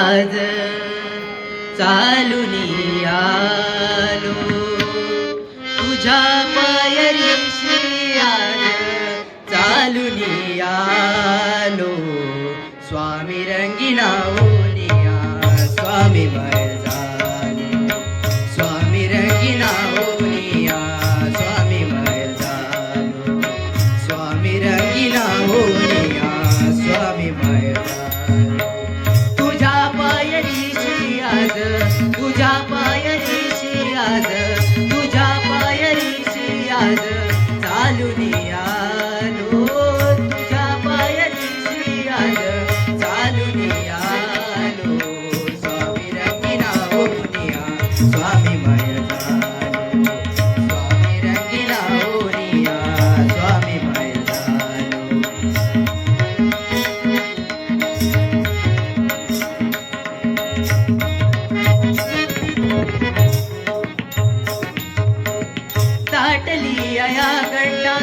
आज चालून आलो. तुझ्या पायरीशी आज चालून आलो. स्वामी रंगीना ओनिया स्वामी माय तुझ्या पायरी आज तुझ्या पायरी आज चालून आलो तुझ्या पायरी आज चालून आलो स्वामी रंगीना होनिया स्वामी मय झालो. स्वामी रंगीना ओनिया स्वामी झालो.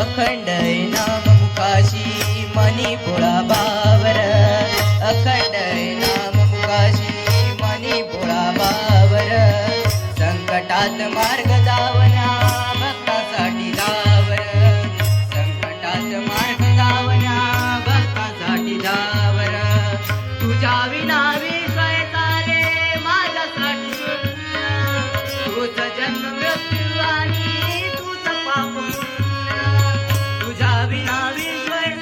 अखंड नाम मुखाशी मनी पोळा संकटात मार्ग जावना भक्तासाठी दावर संकटात मार्ग जावना भक्तासाठी दावर तुझ्या विना विषय माझ्यासाठी शून्य तूच जन्म मृत्यू आणि तूच पाप तुझ्या विना विश्वय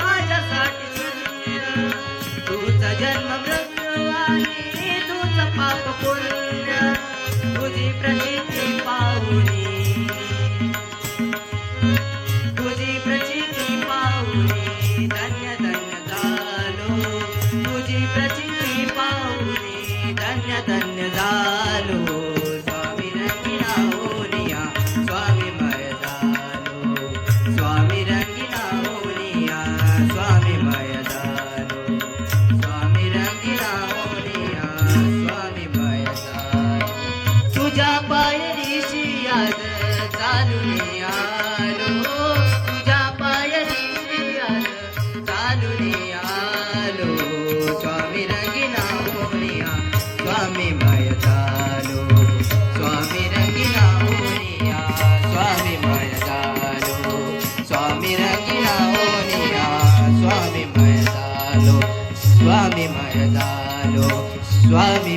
माझ्यासाठी शून्य तूच जन्म मृत्यू आणि तूच पाप पूर्ण तुझी प्रचिती पाहुनी तुझी प्रचिती पाहुनी धन्य धन्य झालो तुझी प्रचिती पाहुनी धन्य धन्य झालो ಸ್ವಾಮಿ